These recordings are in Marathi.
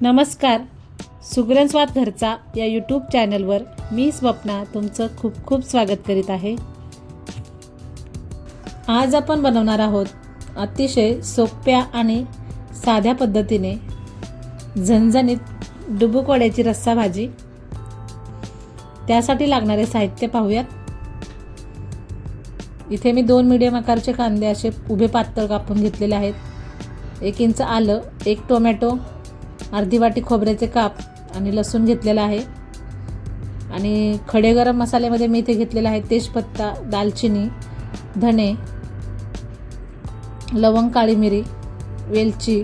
नमस्कार. सुग्रंस्वाद घरचा या यूट्यूब चॅनलवर मी स्वप्ना तुमचं खूप खूप स्वागत करीत आहे. आज आपण बनवणार आहोत अतिशय सोप्या आणि साध्या पद्धतीने झणझणीत डुबुकवड्याची रस्सा भाजी. त्यासाठी लागणारे साहित्य पाहूयात. इथे मी दोन मिडियम आकारचे कांदे असे उभे पातळ कापून घेतलेले आहेत. एक इंच आलं एक टोमॅटो अर्धी वाटी खोबऱ्याचे काप आणि लसूण घेतलेला आहे. आणि खडे गरम मसाल्यामध्ये मी इथे घेतलेला आहे तेजपत्ता दालचिनी धणे लवंग काळी मिरी वेलची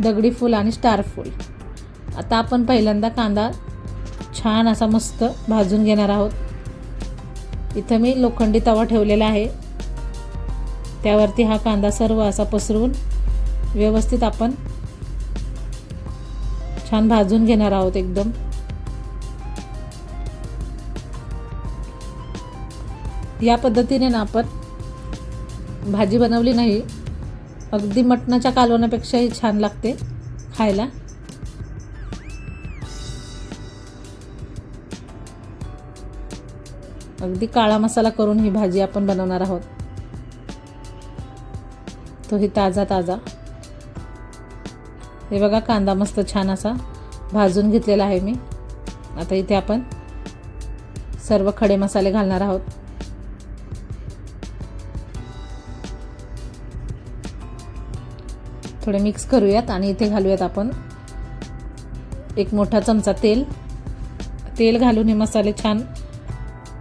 दगडी फूल आणि स्टार फूल. आता आपण पहिल्यांदा कांदा छान असा मस्त भाजून घेणार आहोत. इथं मी लोखंडी तवा ठेवलेला आहे. त्यावरती हा कांदा सर्व असा पसरवून व्यवस्थित आपण छान भाजून घेणार आहोत एकदम. या पद्धतीने ना आपण भाजी बनवली नाही. अगदी मटणाच्या कालवण्यापेक्षाही छान लागते खायला. अगदी काळा मसाला करून ही भाजी आपण बनवणार आहोत. तो ही ताजा ताजा. हे बघा कांदा मस्त छान असा भाजून घेतलेला आहे मी. आता इथे आपण सर्व खडे मसाले घालणार आहोत. थोडे मिक्स करूयात आणि इथे घालूयात आपण एक मोठा चमचा तेल. तेल घालून हे मसाले छान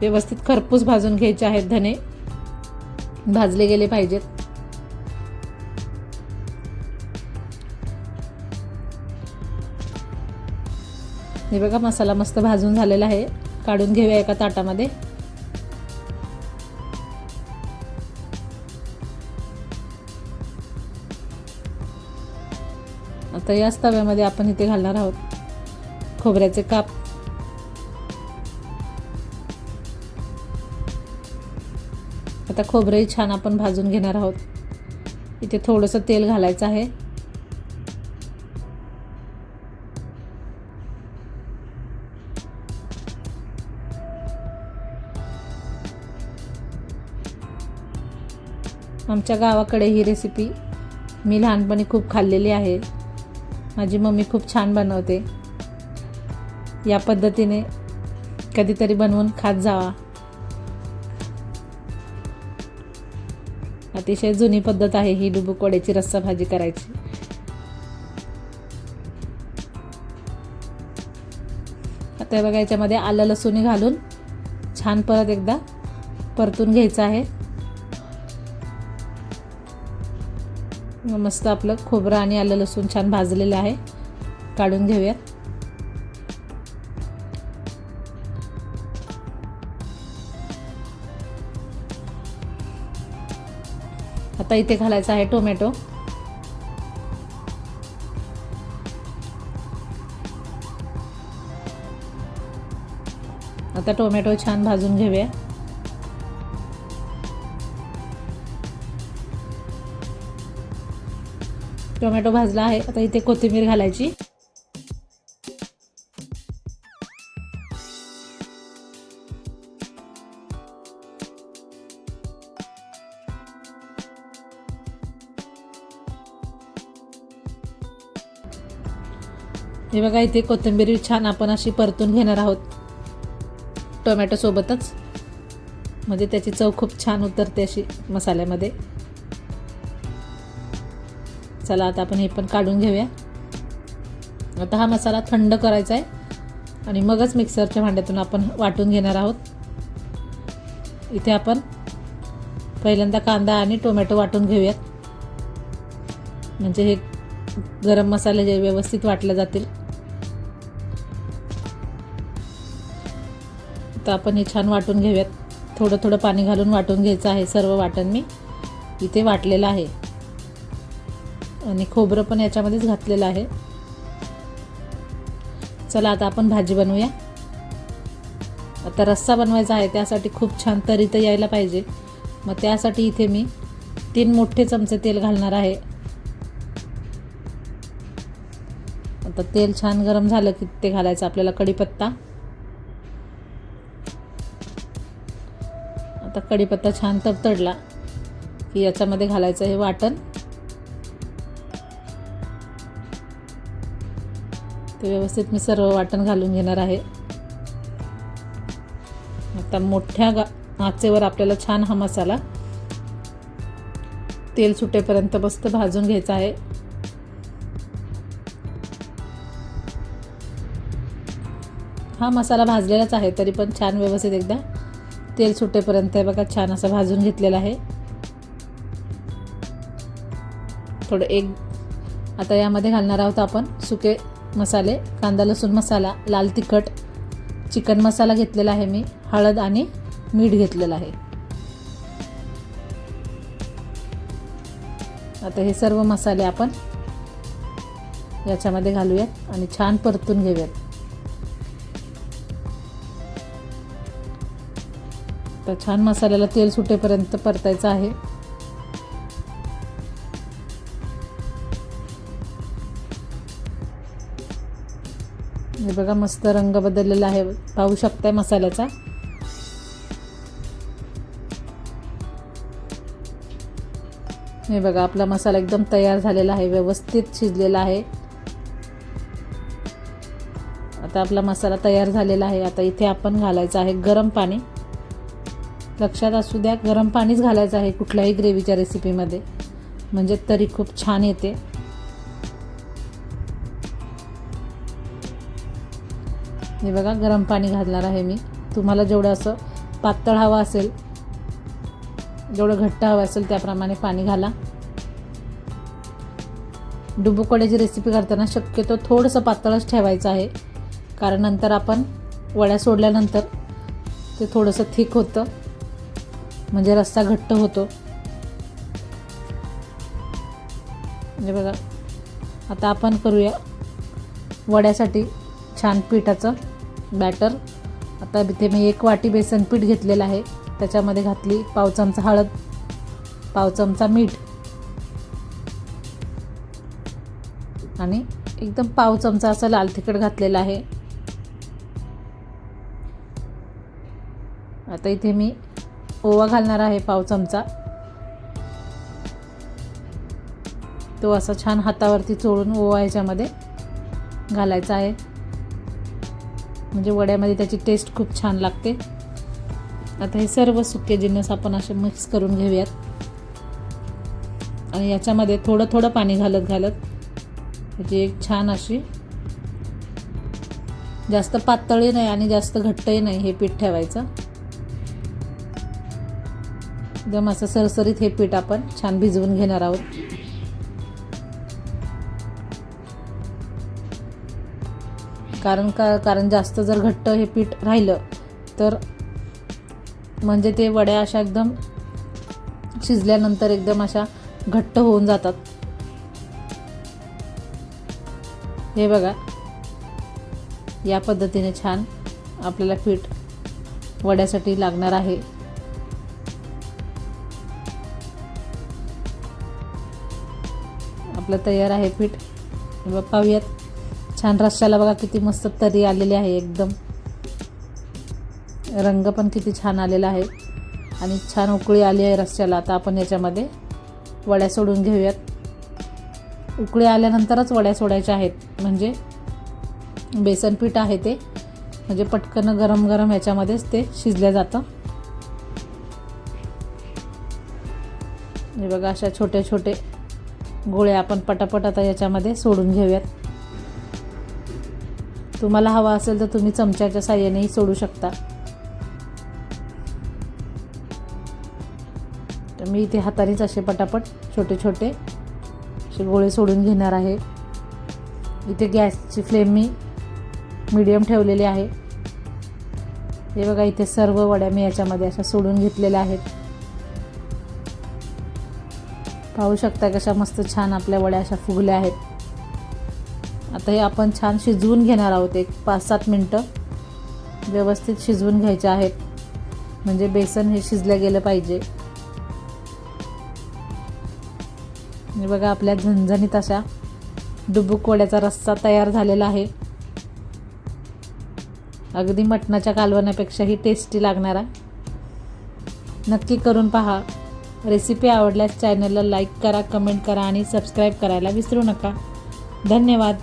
व्यवस्थित खरपूस भाजून घ्यायचे आहेत धने. भाजले गेले पाहिजेत. हे बघा मसाला मस्त भाजून झालेला आहे. काढून घेऊया एका ताटामध्ये. आता याच तव्यामध्ये आपण इथे घालणार आहोत खोबऱ्याचे काप. आता खोबरंही छान आपण भाजून घेणार आहोत. इथे थोडंसं तेल घालायचं आहे. आमच्या गावाकडे ही रेसिपी मी लहानपणी खूप खाल्लेली आहे. माझी मम्मी खूप छान बनवते. या पद्धतीने कधीतरी बनवून खात जावा. अतिशय जुनी पद्धत आहे ही डुबुक वड्याची रस्सा भाजी करायची. आता बघा याच्यामध्ये आलं लसूण घालून छान परत एकदा परतून घ्यायचं आहे. मस्त आपलं खोबरं आणि आलं लसूण छान भाजलेलं आहे. काढून घेऊयात. आता इथे घालायचा आहे टोमॅटो. आता टोमॅटो छान भाजून घेऊया. टोमॅटो भाजला आहे. आता इथे कोथिंबीर घालायची. हे बघा इथे कोथिंबीर छान आपण अशी परतून घेणार आहोत. टोमॅटो सोबतच. म्हणजे त्याची चव खूप छान उतरते अशी मसाल्यामध्ये. चला आता आपण हे पण काढून घेऊया. आता हा मसाला थंड करायचा आहे. आणि मगच मिक्सरच्या भांड्यातून आपण वाटून घेणार आहोत. इथे आपण पहिल्यांदा कांदा आणि टोमॅटो वाटून घेऊयात. म्हणजे हे गरम मसाले जे व्यवस्थित वाटले जातील. तर आपण हे छान वाटून घेऊयात. थोडं थोडं पाणी घालून वाटून घ्यायचं आहे सर्व वाटण मी. इथे वाटलेलं आहे. आणि खोबरं पण याच्यामध्येच घातलेलं आहे. चला आता आपण भाजी बनवूया. आता रस्सा बनवायचा आहे त्यासाठी खूप छान तरी तर यायला पाहिजे. मग त्यासाठी इथे मी तीन मोठे चमचे तेल घालणार आहे. आता तेल छान गरम झालं की ते घालायचं आपल्याला कढीपत्ता. आता कढीपत्ता छान तडतडला की याच्यामध्ये घालायचं हे वाटण. ते व्यवस्थित मी सर्व वाटण घालून घेणार आहे. आता मोठ्या गा आचेवर आपल्याला छान हा मसाला तेल सुटेपर्यंत मस्त भाजून घ्यायचा आहे. हा मसाला भाजलेलाच आहे तरी पण छान व्यवस्थित एकदा तेल सुटेपर्यंत बघा छान असं भाजून घेतलेलं आहे. थोडं एक आता यामध्ये घालणार आहोत आपण सुके मसाले कांदा लसूण मसाला लाल तिखट चिकन मसाला घेतलेला आहे मी हळद आणि मीठ घेतलेलं आहे. आता हे सर्व मसाले आपण याच्यामध्ये घालूयात आणि छान परतून घेऊयात. तर छान मसाल्याला तेल सुटेपर्यंत परतायचं आहे. हे बघा मस्त रंग बदललेला आहे. पाहू शकताय मसाल्याचा? हे बघा आपला मसाला एकदम तयार झालेला आहे व्यवस्थित शिजलेला आहे. आता आपला मसाला तयार झालेला आहे. आता इथे आपण घालायचं आहे गरम पाणी. लक्षात असू द्या गरम पाणीच घालायचं आहे कुठल्याही ग्रेव्हीच्या रेसिपीमध्ये म्हणजे तरी खूप छान येते. हे बघा गरम पाणी घालणार आहे मी. तुम्हाला जेवढं असं पातळ हवं असेल जेवढं घट्ट हवं असेल त्याप्रमाणे पाणी घाला. डुबुकड्याची रेसिपी करताना शक्यतो थोडंसं पातळच ठेवायचं आहे. कारण नंतर आपण वड्या सोडल्यानंतर ते थोडंसं थिक होतं. म्हणजे रस्सा घट्ट होतो. म्हणजे बघा आता आपण करूया वड्यासाठी छान पिठाचं बॅटर आता इथे मी एक वाटी बेसन पीठ घेतलेलं आहे. त्याच्यामध्ये घातली पाव चमचा हळद पाव चमचा मीठ आणि एकदम पाव चमचा असं लाल तिखट घातलेलं आहे. आता इथे मी ओवा घालणार आहे पाव चमचा. तो असा छान हातावरती चोळून ओवा ह्याच्यामध्ये घालायचा आहे. म्हणजे वड्यामध्ये त्याची टेस्ट खूप छान लागते. आता हे सर्व सुके जिन्नस आपण असे मिक्स करून घेऊयात. आणि याच्यामध्ये थोडं थोडं पाणी घालत घालत त्याची एक छान अशी जास्त पातळी नाही आणि जास्त घट्टही नाही हे पीठ ठेवायचं. एकदम असं सरसरीत हे पीठ आपण छान भिजवून घेणार आहोत. कारण का कारण जास्त जर घट्ट हे पीठ राहिलं तर म्हणजे ते वड्या अशा एकदम शिजल्यानंतर एकदम अशा घट्ट होऊन जातात. हे बघा. या पद्धतीने छान आपल्याला पीठ वड्यासाठी लागणार आहे. आपलं तयार आहे पीठ. पाहूयात. छान रश्श्याला बघा किती मस्त तरी आलेली आहे एकदम. रंग पण किती छान आलेला आहे. आणि छान उकळी आली आहे रश्श्याला आता आपण याच्यामध्ये वड्या सोडून घेऊयात. उकळी आल्यानंतरच वड्या सोडायच्या आहेत. म्हणजे बेसन पीठ आहे ते. म्हणजे पटकन गरम गरम ह्याच्यामध्येच ते शिजलं जातं. हे बघा अशा छोटे छोटे गोळे आपण पटापट आता याच्यामध्ये सोडून घेऊयात. तुम्हाला हवा असेल तर तुम्ही चमच्याच्या साह्यानेही सोडू शकता. तर मी इथे हातानेच असे पटापट छोटे छोटे असे गोळे सोडून घेणार आहे. इथे गॅसची फ्लेम मी मीडियम ठेवलेली आहे. हे बघा इथे सर्व वड्या मी याच्यामध्ये अशा सोडून घेतलेल्या आहेत. पाहू शकता कशा मस्त छान आपल्या वड्या अशा फुगल्या आहेत. आता हे आपण छान शिजवून घेणार आहोत एक पाच सात मिनटं. व्यवस्थित शिजवून घ्यायचे आहेत. म्हणजे बेसन हे शिजलं गेलं पाहिजे. हे बघा आपल्या झणझणीत अशा डुबुक वड्याचा रस्सा तयार झालेला आहे. अगदी मटणाच्या कालवण्यापेक्षाही टेस्टी लागणारा. नक्की करून पहा. रेसिपी आवडल्यास चॅनलला लाईक करा कमेंट करा आणि सबस्क्राईब करायला विसरू नका. धन्यवाद.